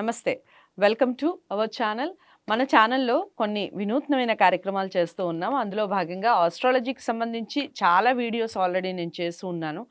నమస్తే. Welcome to our channel. మన ఛానల్లో కొన్ని వినూత్నమైన కార్యక్రమాలు చేస్తూ ఉన్నాం. అందులో భాగంగా ఆస్ట్రాలజీకి సంబంధించి చాలా వీడియోస్ ఆల్రెడీ నేను చేస్తూ ఉన్నాను.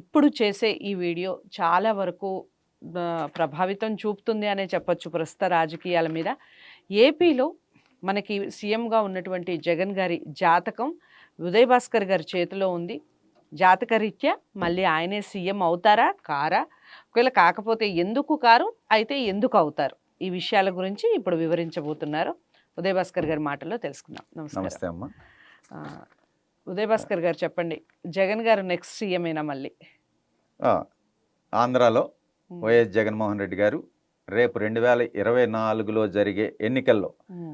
ఇప్పుడు చేసే ఈ వీడియో చాలా వరకు ప్రభావితం చూపుతుంది అనే చెప్పొచ్చు ప్రస్తుత రాజకీయాల మీద. ఏపీలో మనకి సీఎంగా ఉన్నటువంటి జగన్ గారి జాతకం ఉదయ్ భాస్కర్ గారి చేతిలో ఉంది. జాతకరీత్యా మళ్ళీ ఆయనే సీఎం అవుతారా కారా? ఒకవేళ కాకపోతే ఎందుకు కారు? అయితే ఎందుకు అవుతారు? ఈ విషయాల గురించి ఇప్పుడు వివరించబోతున్నారు. ఉదయ్ భాస్కర్ గారి మాటల్లో తెలుసుకుందాం. నమస్తే అమ్మ. ఉదయ్ భాస్కర్ గారు చెప్పండి. జగన్ గారు నెక్స్ట్ సీఎం అయినా మళ్ళీ? ఆంధ్రాలో వైఎస్ జగన్మోహన్ రెడ్డి గారు రేపు రెండు వేల ఇరవై నాలుగులో జరిగే ఎన్నికల్లో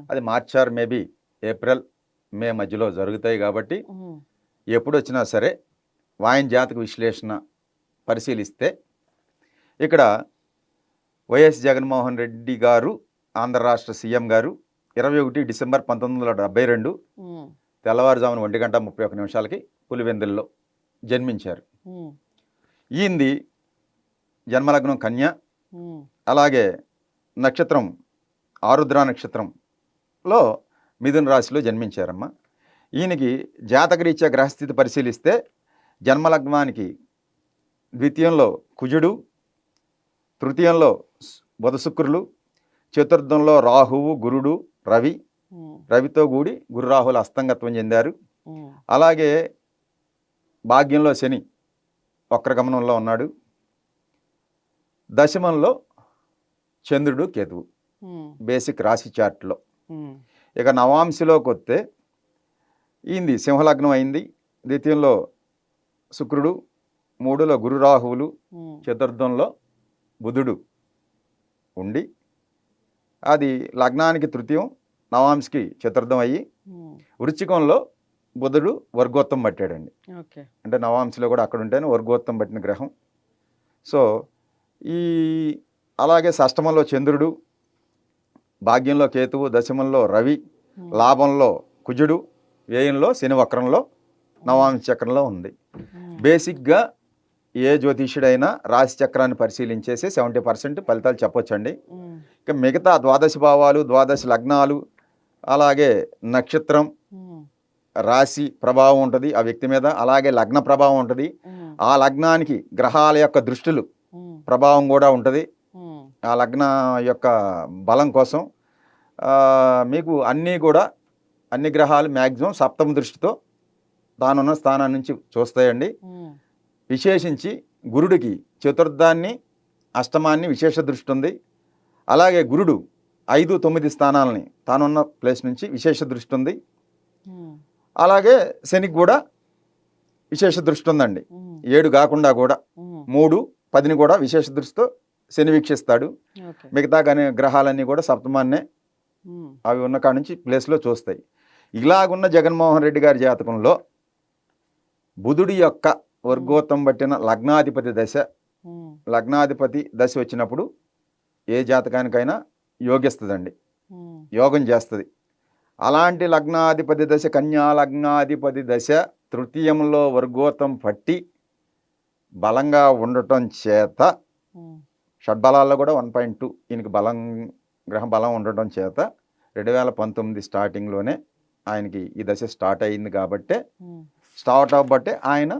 అది March or maybe April May మధ్యలో జరుగుతాయి కాబట్టి ఉమ్, ఎప్పుడు వచ్చినా సరే వాయిన్ జాతక విశ్లేషణ పరిశీలిస్తే ఇక్కడ వైఎస్ జగన్మోహన్ రెడ్డి గారు ఆంధ్ర రాష్ట్ర సీఎం గారు ఇరవై ఒకటి డిసెంబర్ పంతొమ్మిది వందల డెబ్బై రెండు తెల్లవారుజామున ఒంటి గంట ముప్పై ఒక నిమిషాలకి పులివెందుల్లో జన్మించారు. ఈయనది జన్మలగ్నం కన్య అలాగే నక్షత్రం ఆరుద్ర నక్షత్రంలో మిథున రాశిలో జన్మించారమ్మ. ఈయనకి జాతకరీత్యా గ్రహస్థితి పరిశీలిస్తే జన్మలగ్నానికి ద్వితీయంలో కుజుడు తృతీయంలో బుధ శుక్రులు చతుర్థంలో రాహువు గురుడు రవి రవితో కూడి గురు రాహులు అస్తంగత్వం చెందారు. అలాగే భాగ్యంలో శని వక్రగమనంలో ఉన్నాడు. దశమంలో చంద్రుడు కేతువు. బేసిక్ రాశి చార్ట్లో. ఇక నవాంశలోకి వస్తే ఈంది సింహలగ్నం అయింది. ద్వితీయంలో శుక్రుడు మూడులో గురు రాహువులు ఉమ్, చతుర్థంలో బుధుడు ఉండి అది లగ్నానికి తృతీయం నవాంశకి చతుర్థం అయ్యి వృచ్చికంలో బుధుడు వర్గోత్తం పట్టాడండి. ఓకే. అంటే నవాంశలో కూడా అక్కడ ఉంటేనే వర్గోత్తం పట్టిన గ్రహం. సో ఈ అలాగే షష్టమంలో చంద్రుడు భాగ్యంలో కేతువు దశమంలో రవి లాభంలో కుజుడు వ్యయంలో శని వక్రంలో నవాంశ చక్రంలో ఉంది. బేసిక్గా ఏ జ్యోతిష్యుడైనా రాశి చక్రాన్ని పరిశీలించేసి సెవెంటీ పర్సెంట్ ఫలితాలు చెప్పొచ్చండి. ఇక మిగతా ద్వాదశ భావాలు ద్వాదశ లగ్నాలు అలాగే నక్షత్రం రాశి ప్రభావం ఉంటుంది ఆ వ్యక్తి మీద అలాగే లగ్న ప్రభావం ఉంటుంది. ఆ లగ్నానికి గ్రహాల యొక్క దృష్టిలు ప్రభావం కూడా ఉంటుంది. ఆ లగ్న యొక్క బలం కోసం మీకు అన్నీ కూడా అన్ని గ్రహాలు మ్యాక్సిమం సప్తమ దృష్టితో తానున్న స్థానం నుంచి చూస్తాయండి. విశేషించి గురుడికి చతుర్థాన్ని అష్టమాన్ని విశేష దృష్టి ఉంది. అలాగే గురుడు ఐదు తొమ్మిది స్థానాలని తానున్న ప్లేస్ నుంచి విశేష దృష్టి ఉంది. అలాగే శనికి కూడా విశేష దృష్టి ఉందండి. ఏడు కాకుండా కూడా మూడు పదిని కూడా విశేష దృష్టితో శని వీక్షిస్తాడు. మిగతా కానీ గ్రహాలన్నీ కూడా సప్తమాన్నే అవి ఉన్న కాడ నుంచి ప్లేస్లో చూస్తాయి. ఇలాగున్న జగన్మోహన్ రెడ్డి గారి జాతకంలో బుధుడి యొక్క వర్గోత్తం పట్టిన లగ్నాధిపతి దశ లగ్నాధిపతి దశ వచ్చినప్పుడు ఏ జాతకానికైనా యోగిస్తుందండి. యోగం చేస్తుంది. అలాంటి లగ్నాధిపతి దశ కన్యా లగ్నాధిపతి దశ తృతీయంలో వర్గోత్తం పట్టి బలంగా ఉండటం చేత షడ్బలాల్లో కూడా వన్ పాయింట్ టూ ఈయనకి బలం గ్రహ బలం ఉండటం చేత రెండు వేల పంతొమ్మిది స్టార్టింగ్లోనే ఆయనకి ఈ దశ స్టార్ట్ అయింది కాబట్టే. స్టార్ట్ అవ్వబట్టే ఆయన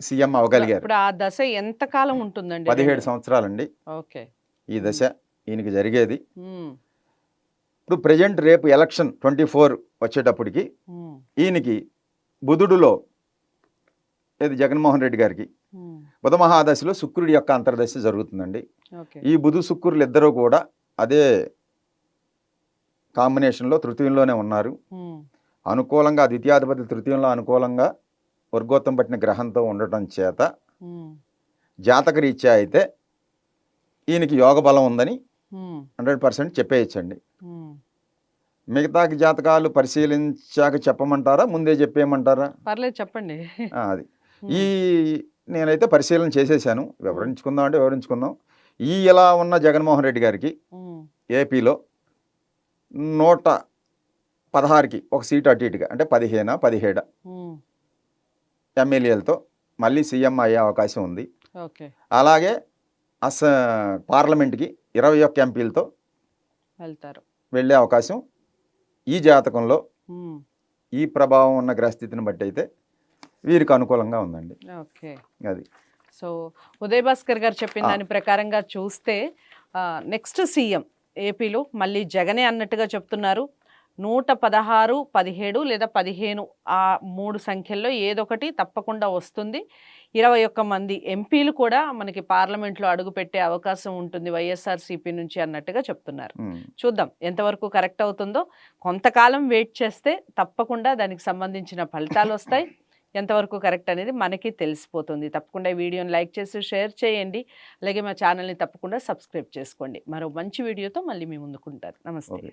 సీఎం అవ్వగలిగారు ఇప్పుడు ఆ దశ ఎంత కాలం ఉంటుందండి పదిహేడు సంవత్సరాలండి. ఓకే. ఈ దశ ఈయనకి జరిగేది. ఇప్పుడు ప్రజెంట్ రేపు ఎలక్షన్ ట్వంటీ ఫోర్ వచ్చేటప్పటికి ఈయనకి బుధుడులో ఇది జగన్మోహన్ రెడ్డి గారికి బుధ మహాదశలో శుక్రుడి యొక్క అంతర్దశ జరుగుతుందండి. ఈ బుధు శుక్రులు ఇద్దరూ కూడా అదే కాంబినేషన్లో తృతీయంలోనే ఉన్నారు. అనుకూలంగా ద్వితీయాధిపతి తృతీయంలో అనుకూలంగా వర్గోత్తం పట్టిన గ్రహంతో ఉండటం చేత జాతక రీత్యా అయితే ఈయనకి యోగ బలం ఉందని హండ్రెడ్ పర్సెంట్ చెప్పేయచ్చండి. మిగతా జాతకాలు పరిశీలించాక చెప్పమంటారా? ముందే చెప్పేయమంటారా? పర్లేదు చెప్పండి. అది. ఈ నేనైతే పరిశీలన చేసేసాను. వివరించుకుందాం అంటే వివరించుకుందాం. ఈ ఇలా ఉన్న జగన్మోహన్ రెడ్డి గారికి ఏపీలో నూట పదహారుకి ఒక సీటు అటు ఇటుగా అంటే పదిహేన పదిహేడు? ఎమ్మెల్యేలతో మళ్ళీ సీఎం అయ్యే అవకాశం ఉంది. ఓకే. అలాగే అస పార్లమెంట్కి ఇరవై ఒక్క ఎంపీలతో వెళ్తారు. వెళ్ళే అవకాశం ఈ జాతకంలో ఈ ప్రభావం ఉన్న గ్రహస్థితిని బట్టి అయితే వీరికి అనుకూలంగా ఉందండి. ఓకే. అది. సో ఉదయ్ భాస్కర్ గారు చెప్పిన. దాని ప్రకారంగా చూస్తే నెక్స్ట్ సీఎం ఏపీలో మళ్ళీ జగనే అన్నట్టుగా చెప్తున్నారు. నూట పదహారు పదిహేడు లేదా పదిహేను ఆ మూడు సంఖ్యల్లో ఏదొకటి తప్పకుండా వస్తుంది. ఇరవై ఒక్క మంది ఎంపీలు కూడా మనకి పార్లమెంట్లో అడుగుపెట్టే అవకాశం ఉంటుంది వైఎస్ఆర్సీపీ నుంచి అన్నట్టుగా చెప్తున్నారు. చూద్దాం ఎంతవరకు కరెక్ట్ అవుతుందో. కొంతకాలం వెయిట్ చేస్తే తప్పకుండా దానికి సంబంధించిన ఫలితాలు వస్తాయి. ఎంతవరకు కరెక్ట్ అనేది మనకి తెలిసిపోతుంది. తప్పకుండా ఈ వీడియోని లైక్ చేసి షేర్ చేయండి. అలాగే మా ఛానల్ని తప్పకుండా సబ్స్క్రైబ్ చేసుకోండి. మరో మంచి వీడియోతో మళ్ళీ మీ ముందుకుంటారు నమస్తే.